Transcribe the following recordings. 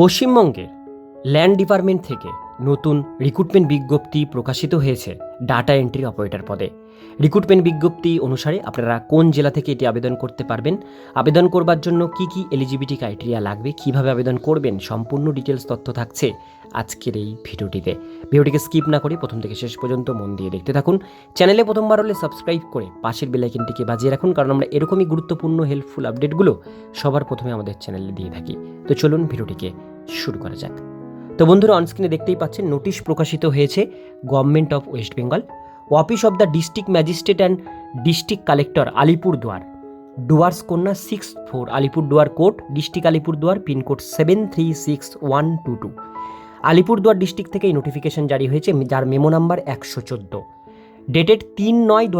পশ্চিমবঙ্গের land department থেকে নতুন রিক্রুটমেন্ট বিজ্ঞপ্তি প্রকাশিত হয়েছে ডাটা এন্ট্রি অপারেটর পদে। রিক্রুটমেন্ট বিজ্ঞপ্তি অনুসারে আপনারা কোন জেলা থেকে এটি আবেদন করতে পারবেন, আবেদন করবার জন্য কি কি এলিজিবিলিটি ক্রাইটেরিয়া লাগবে, কীভাবে আবেদন করবেন, সম্পূর্ণ ডিটেলস তথ্য থাকছে আজকের এই ভিডিওটিতে। ভিডিওটিকে স্কিপ না করে প্রথম থেকে শেষ পর্যন্ত মন দিয়ে দেখতে থাকুন। চ্যানেলে প্রথমবার হলে সাবস্ক্রাইব করে পাশের বেলাইকনটিকে বাজিয়ে রাখুন, কারণ আমরা এরকমই গুরুত্বপূর্ণ হেল্পফুল আপডেটগুলো সবার প্রথমে আমাদের চ্যানেলে দিয়ে থাকি। তো চলুন ভিডিওটিকে শুরু করা যাক। তো বন্ধুরা অনস্ক্রিনে দেখতেই পাচ্ছেন নোটিশ প্রকাশিত হয়েছে government of West Bengal office of the district magistrate and district collector Alipurduar Duars Kanya six four Alipurduar court district Alipurduar pincode seven three six one two two Alipurduar district থেকে এই notification জারি হয়েছে, যার memo number একশো চোদ্দ। Dated তিন নয় দু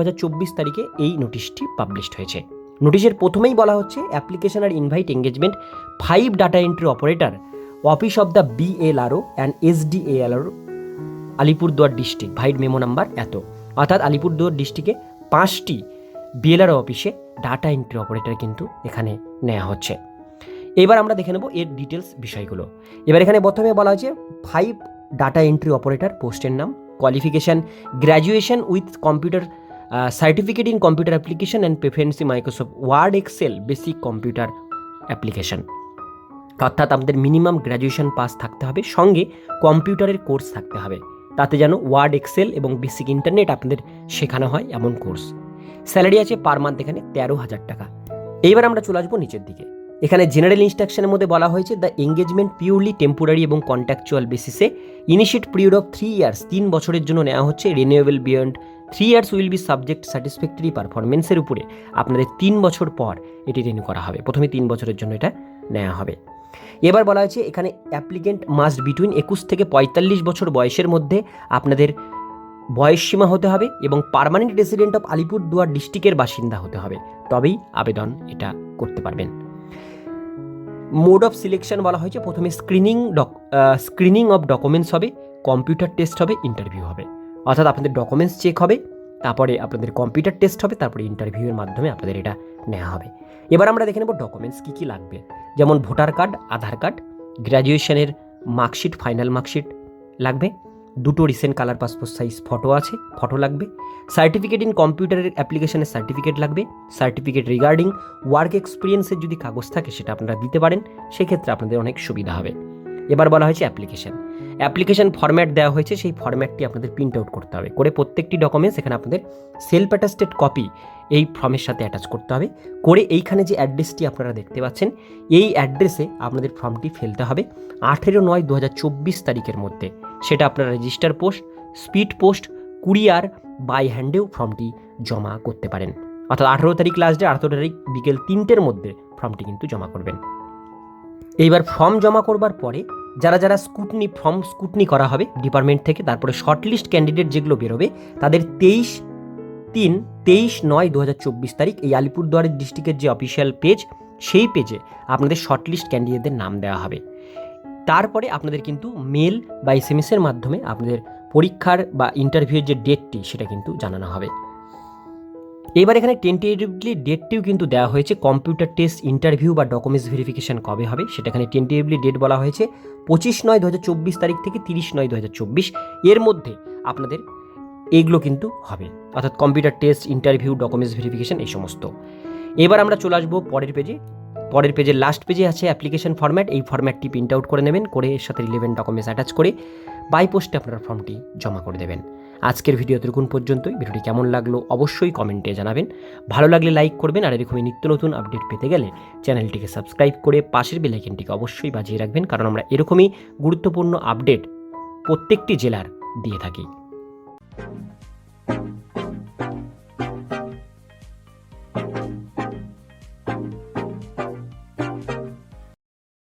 তারিখে এই নোটিশটি পাবলিশড হয়েছে। নোটিশের প্রথমেই বলা হচ্ছে application are invite engagement five data entry operator office of the BLRO and SDLRO Alipurduar district vide memo number এত। অর্থাৎ আলিপুরদুয়ার ডিস্ট্রিক্টে পাঁচটি বিএলআরও অফিসে ডাটা এন্ট্রি অপারেটর কিন্তু এখানে নেওয়া হচ্ছে। এবার আমরা দেখে নেব এর ডিটেলস বিষয়গুলো। এবার এখানে প্রথমে বলা হয়েছে ফাইভ ডাটা এন্ট্রি অপারেটর পোস্টের নাম qualification graduation with computer certificate in computer application and preference Microsoft Word Excel basic computer application অর্থাৎ আমাদের মিনিমাম গ্র্যাজুয়েশন পাস থাকতে হবে, সঙ্গে কম্পিউটারের কোর্স থাকতে হবে। তাতে যেন ওয়ার্ড এক্সেল এবং বেসিক ইন্টারনেট আপনাদের শেখানো হয় এমন কোর্স স্যালারি আছে পার মান্থ এখানে তেরো হাজার টাকা। এইবার আমরা চলে আসব নিচের দিকে। এখানে জেনারেল ইনস্ট্রাকশনের মধ্যে বলা হয়েছে দ্য এঙ্গেজমেন্ট পিওরলি টেম্পোরারি এবং কন্ট্যাকচুয়াল বেসিসে initiate period of three years তিন বছরের জন্য নেওয়া হচ্ছে renewable beyond three years will be subject satisfactory পারফরমেন্সের উপরে। আপনাদের তিন বছর পর এটি রিনিউ করা হবে। প্রথমে তিন বছরের জন্য এটা নেওয়া হবে। এবার বলা হয়েছে, এখানে অ্যাপ্লিকেন্ট মাস্ট বিটুইন একুশ থেকে পঁয়তাল্লিশ বছর বয়সের মধ্যে আপনাদের বয়স সীমা হতে হবে এবং পার্মানেন্ট রেসিডেন্ট অফ আলিপুরদুয়ার ডিস্ট্রিক্টের বাসিন্দা হতে হবে। তবেই আবেদন এটা করতে পারবেন। মোড অফ সিলেকশন বলা হয়েছে, প্রথমে screening doc screening of documents হবে কম্পিউটার টেস্ট হবে ইন্টারভিউ হবে। অর্থাৎ আপনাদের ডকুমেন্টস চেক হবে তারপরে আপনাদের কম্পিউটার টেস্ট হবে, তারপরে ইন্টারভিউয়ের মাধ্যমে আপনাদের এটা নেওয়া হবে। এবার আমরা দেখে নেব ডকুমেন্টস কী কী লাগবে। যেমন ভোটার কার্ড আধার কার্ড গ্র্যাজুয়েশনের মার্কশিট ফাইনাল মার্কশিট লাগবে। দুটো recent colour passport size photo আছে ফটো লাগবে। সার্টিফিকেট ইন কম্পিউটারের অ্যাপ্লিকেশনের সার্টিফিকেট লাগবে। সার্টিফিকেট রিগার্ডিং ওয়ার্ক এক্সপিরিয়েন্সের যদি কাগজ থাকে, সেটা আপনারা দিতে পারেন। সেক্ষেত্রে আপনাদের অনেক সুবিধা হবে। এবার বলা হয়েছে অ্যাপ্লিকেশন অ্যাপ্লিকেশন ফর্ম্যাট দেওয়া হয়েছে, সেই ফর্ম্যাটটি আপনাদের প্রিন্ট আউট করতে হবে। করে প্রত্যেকটি ডকুমেন্টস এখানে আপনাদের সেলফ অ্যাটাস্টেড কপি এই ফর্মের সাথে অ্যাটাচ করতে হবে। করে এইখানে যে অ্যাড্রেসটি আপনারা দেখতে পাচ্ছেন, এই অ্যাড্রেসে আপনাদের ফর্মটি ফেলতে হবে আঠেরো নয় দু তারিখের মধ্যে। সেটা আপনারা register post speed post courier by হ্যান্ডেও ফর্মটি জমা করতে পারেন। অর্থাৎ আঠেরো তারিখ লাস্ট ডে আঠেরো তারিখ বিকেল তিনটের মধ্যে ফর্মটি কিন্তু জমা করবেন। এইবার ফর্ম জমা করবার পরে যারা যারা স্কুটনি ফর্ম স্কুটনি করা হবে ডিপার্টমেন্ট থেকে, তারপরে শর্টলিস্ট ক্যান্ডিডেট যেগুলো বেরোবে, তাদের তেইশ তিন, তেইশ নয় দু তারিখ এই আলিপুরদুয়ারের ডিস্ট্রিক্টের যে অফিসিয়াল পেজ, সেই পেজে আপনাদের শর্টলিস্ট ক্যান্ডিডেটদের নাম দেওয়া হবে। তারপরে আপনাদের কিন্তু মেল বা এস এসের মাধ্যমে আপনাদের পরীক্ষার বা ইন্টারভিউয়ের যে ডেটটি সেটা কিন্তু জানানো হবে। এবার এখানে টেন্টেটিভলি ডেটটিও কিন্তু দেওয়া হয়েছে। কম্পিউটার টেস্ট ইন্টারভিউ বা ডকুমেন্টস ভেরিফিকেশন কবে হবে, সেটা এখানে টেন্টেটিভলি ডেট বলা হয়েছে। পঁচিশ নয় দু তারিখ থেকে তিরিশ নয় দু এর মধ্যে আপনাদের এগুলো কিন্তু হবে। অর্থাৎ computer test interview documents verification এই সমস্ত। এবার আমরা চলে আসব পরের পেজে পরের পেজের লাস্ট পেজে আছে অ্যাপ্লিকেশন ফরম্যাট এই ফরম্যাটটি প্রিন্ট আউট করে নেবেন, করে এর সাথে রিলেভেন্ট ডকুমেন্টস অ্যাটাচ করে বাই পোস্টে আপনারা ফর্মটি জমা করে দেবেন। আজকের ভিডিও এতটুকুন পর্যন্তই। ভিডিওটি কেমন লাগল অবশ্যই কমেন্টে জানাবেন। ভালো লাগলে লাইক করবেন আর এরকমই নিত্য নতুন আপডেট পেতে গেলে চ্যানেলটিকে সাবস্ক্রাইব করে পাশের বেলাইকেনটিকে অবশ্যই বাজিয়ে রাখবেন, কারণ আমরা এরকমই গুরুত্বপূর্ণ আপডেট প্রত্যেকটি জেলার দিয়ে থাকি।